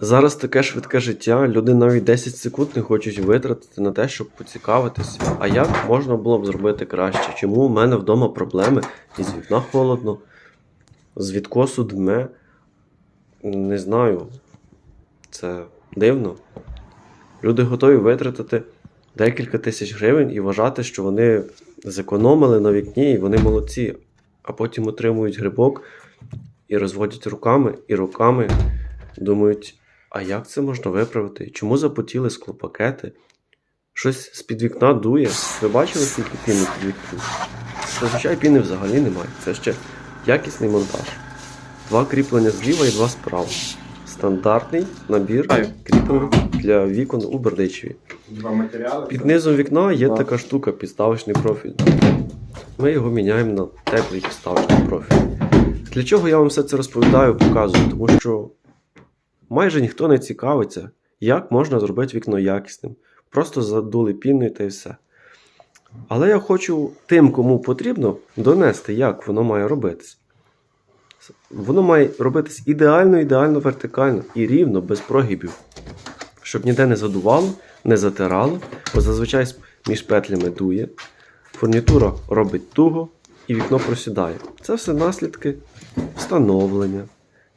Зараз таке швидке життя, люди навіть 10 секунд не хочуть витратити на те, щоб поцікавитися. А як можна було б зробити краще? Чому у мене вдома проблеми? Із вікна холодно, з відкосу дме. Не знаю. Це дивно. Люди готові витратити декілька тисяч гривень і вважати, що вони зекономили на вікні і вони молодці, а потім отримують грибок і розводять руками і руками. Думають, а як це можна виправити? Чому запотіли склопакети? Щось з-під вікна дує. Ви бачили, скільки піни під вікном? Зазвичай піни взагалі немає. Це ще якісний монтаж. Два кріплення зліва і два справа. Стандартний набір кріплень для вікон у Бердичеві. Під низом вікна є Так. така штука підставочний профіль. Ми його міняємо на теплий підставочний профіль. Для чого я вам все це розповідаю, показую? Тому що майже ніхто не цікавиться, як можна зробити вікно якісним. Просто задули піною та й все. Але я хочу тим, кому потрібно, донести, як воно має робитись. Воно має робитись ідеально, ідеально вертикально і рівно, без прогибів. Щоб ніде не задувало, не затирало, бо зазвичай між петлями дує. Фурнітура робить туго і вікно просідає. Це все наслідки встановлення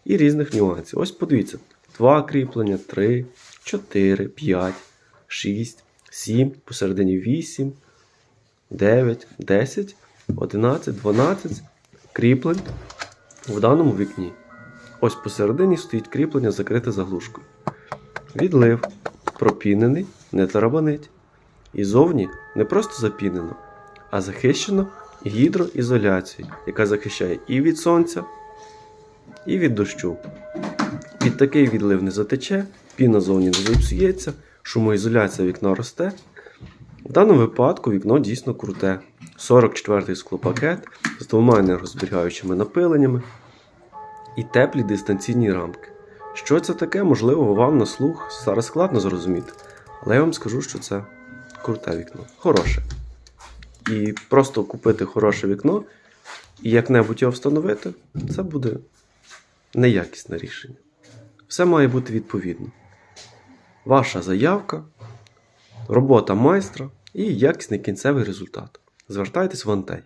і різних нюансів. Ось подивіться: два кріплення, три, чотири, п'ять, шість, сім, посередині вісім, дев'ять, десять, одинадцять, дванадцять кріплень в даному вікні. Ось посередині стоїть кріплення закрите заглушкою. Відлив, пропінений, не тарабанить. І зовні не просто запінено, а захищено гідроізоляцією, яка захищає і від сонця, і від дощу. Під такий відлив не затече, піна зовні не зіпсується, шумоізоляція вікна росте. В даному випадку вікно дійсно круте. 44-й склопакет з двома енергозберігаючими напиленнями і теплі дистанційні рамки. Що це таке, можливо, вам на слух зараз складно зрозуміти, але я вам скажу, що це круте вікно, хороше. І просто купити хороше вікно і як-небудь його встановити, це буде неякісне рішення. Все має бути відповідно. Ваша заявка, робота майстра і якісний кінцевий результат. Звертайтесь в Антей.